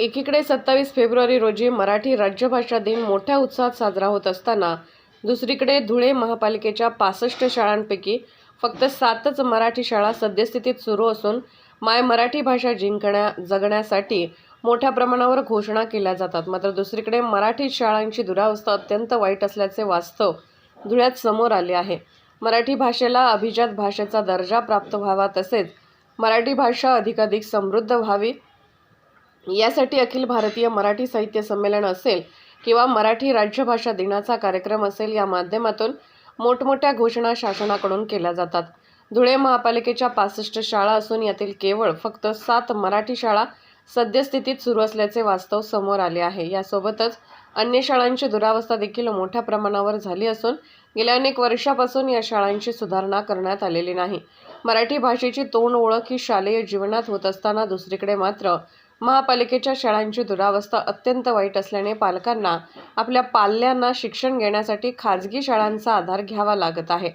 एकीकडे सत्तावीस फेब्रुवारी रोजी मराठी राज्यभाषा दिन मोठ्या उत्साहात साजरा होत असताना दुसरीकडे धुळे महापालिकेच्या पासष्ट शाळांपैकी फक्त सातच मराठी शाळा सद्यस्थितीत सुरू असून माय मराठी भाषा जिंकण्या जगण्यासाठी मोठ्या प्रमाणावर घोषणा केल्या जातात. मात्र दुसरीकडे मराठी शाळांची दुरावस्था अत्यंत वाईट असल्याचे वास्तव धुळ्यात समोर आले आहे. मराठी भाषेला अभिजात भाषेचा दर्जा प्राप्त व्हावा तसेच मराठी भाषा अधिकाधिक समृद्ध व्हावी यासाठी अखिल भारतीय मराठी साहित्य संमेलन असेल किंवा मराठी राज्यभाषा दिनाचा कार्यक्रम असेल या माध्यमातून मोठमोठ्या घोषणा शासनाकडून केल्या जातात. धुळे महापालिकेच्या पासष्ट शाळा असून यातील केवळ फक्त सात मराठी शाळा सद्यस्थितीत सुरू असल्याचे वास्तव समोर आले आहे. यासोबतच अन्य शाळांची दुरावस्था देखील मोठ्या प्रमाणावर झाली असून गेल्या अनेक वर्षापासून या शाळांची सुधारणा करण्यात आलेली नाही. मराठी भाषेची तोंड ओळख ही शालेय जीवनात होत असताना दुसरीकडे मात्र महापालिकेच्या शाळांची दुरावस्था अत्यंत वाईट असल्याने पालकांना आपल्या पाल्यांना शिक्षण घेण्यासाठी खाजगी शाळांचा आधार घ्यावा लागत आहे.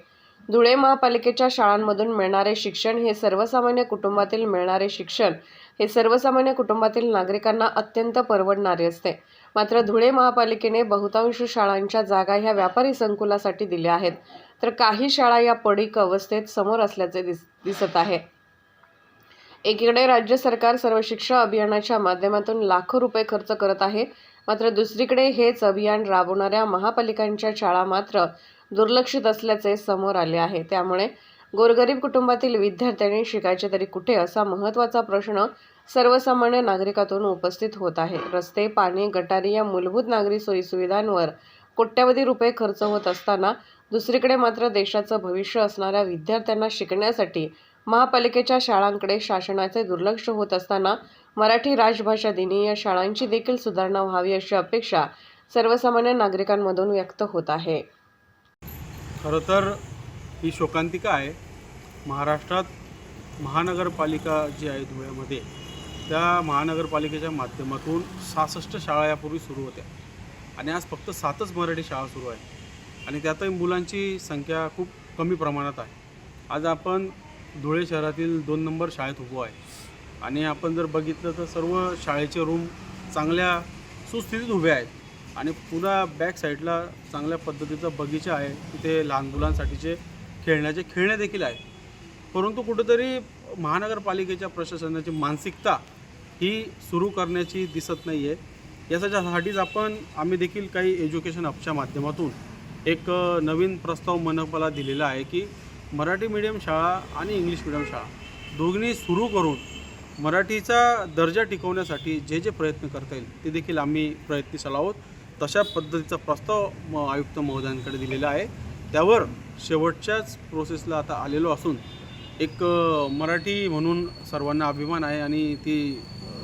धुळे महापालिकेच्या शाळांमधून मिळणारे शिक्षण हे सर्वसामान्य कुटुंबातील मिळणारे शिक्षण. हे सर्वसामान्य कुटुंबातील नागरिकांना अत्यंत परवडणारे असते. मात्र धुळे महापालिकेने बहुतांश शाळांच्या जागा ह्या व्यापारी संकुलासाठी दिल्या आहेत. तर काही शाळा या पडीक अवस्थेत समोर असल्याचे दिस दिसत आहे. एकीकडे राज्य सरकार सर्व शिक्षा अभियानाच्या माध्यमातून लाखो रुपये खर्च करत आहे. मात्र दुसरीकडे हेच अभियान राबवणाऱ्या महापालिकांच्या शाळा मात्र दुर्लक्षित असल्याचे समोर आले आहे. त्यामुळे गोरगरीब कुटुंबातील विद्यार्थ्यांनी शिकायचे तरी कुठे असा महत्त्वाचा प्रश्न सर्वसामान्य नागरिकातून उपस्थित होत आहे. रस्ते पाणी गटारी या मूलभूत नागरी सोयीसुविधांवर कोट्यवधी रुपये खर्च होत असताना दुसरीकडे मात्र देशाचं भविष्य असणाऱ्या विद्यार्थ्यांना शिकण्यासाठी महापालिकेच्या शाळांकडे शासनाचे दुर्लक्ष होत असताना मराठी राजभाषा दिनी या शाळांची देखील सुधारणा व्हावी अशी अपेक्षा सर्वसामान्य नागरिकांमधून व्यक्त होत आहे. खरं तर ही शोकांतिका आहे. महाराष्ट्रात महानगरपालिका जी आहे धुळ्यामध्ये त्या महानगरपालिकेच्या माध्यमातून सहासष्ट शाळा यापूर्वी सुरू होत्या. आणि आज फक्त सातच मराठी शाळा सुरू आहे आणि त्यातही मुलांची संख्या खूप कमी प्रमाणात आहे. आज आपण धुळे शहरातील दोन नंबर शाळेत उभो आहे. आणि आपण जर बघितलं तर सर्व शाळेचे रूम चांगल्या सुस्थितीत उभे आहेत. आणि पुन्हा बॅक साईडला चांगल्या पद्धतीचा बगीचा आहे. तिथे लहान मुलांसाठीचे खेळण्याचे खेळणे देखील आहेत. परंतु कुठंतरी महानगरपालिकेच्या प्रशासनाची मानसिकता ही सुरू करण्याची दिसत नाही आहे याच्यासाठीच आपण आम्ही देखील काही एज्युकेशन अपच्या माध्यमातून एक नवीन प्रस्ताव मनपाला दिलेला आहे की मराठी मीडियम शाळा आणि इंग्लिश मीडियम शाळा. दोघींनी सुरू करून मराठीचा दर्जा टिकवण्यासाठी जे जे प्रयत्न करता येईल ते देखील आम्ही प्रयत्नशील आहोत. तशा पद्धतीचा प्रस्ताव म आयुक्त महोदयांकडे दिलेला आहे. त्यावर शेवटच्याच प्रोसेसला आता आलेलो असून एक मराठी म्हणून सर्वांना अभिमान आहे आणि ती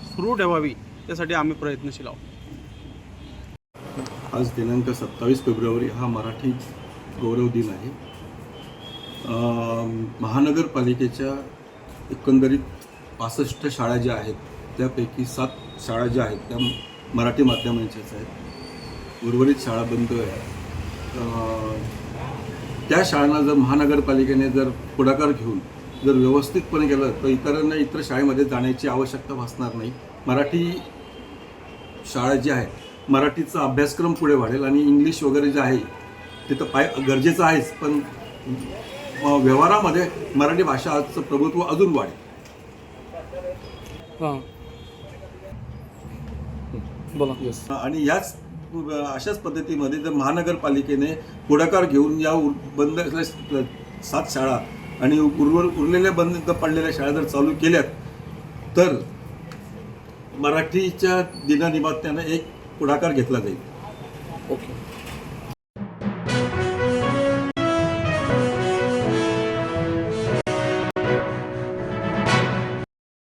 सुरू ठेवावी त्यासाठी आम्ही प्रयत्नशील आहोत. आज दिनांक सत्तावीस फेब्रुवारी हा मराठी गौरव दिन आहे. महानगरपालिकेच्या एकंदरीत पासष्ट शाळा ज्या आहेत त्यापैकी सात शाळा ज्या आहेत त्या मराठी माध्यमांच्याच आहेत. उर्वरित शाळा बंद आहे त्या शाळांना जर महानगरपालिकेने जर पुढाकार घेऊन जर व्यवस्थितपणे केलं तर इतरांना इतर शाळेमध्ये जाण्याची आवश्यकता भासणार नाही. मराठी शाळा जी आहे मराठीचा अभ्यासक्रम पुढे वाढेल आणि इंग्लिश वगैरे जे आहे ते तर पाय गरजेचं आहेच पण व्यवहारामध्ये मराठी भाषाचं प्रभुत्व अजून वाढेल. हां. बोला. आणि याच अशाच पद्धतीमध्ये जर महानगरपालिकेने पुढाकार घेऊन या उर- बंद असलेल्या सात शाळा आणि उर्वर उरलेल्या बंद पडलेल्या शाळा जर चालू केल्यात तर मराठीच्या दिनानिमित्तानं एक पुढाकार घेतला जाईल. ओके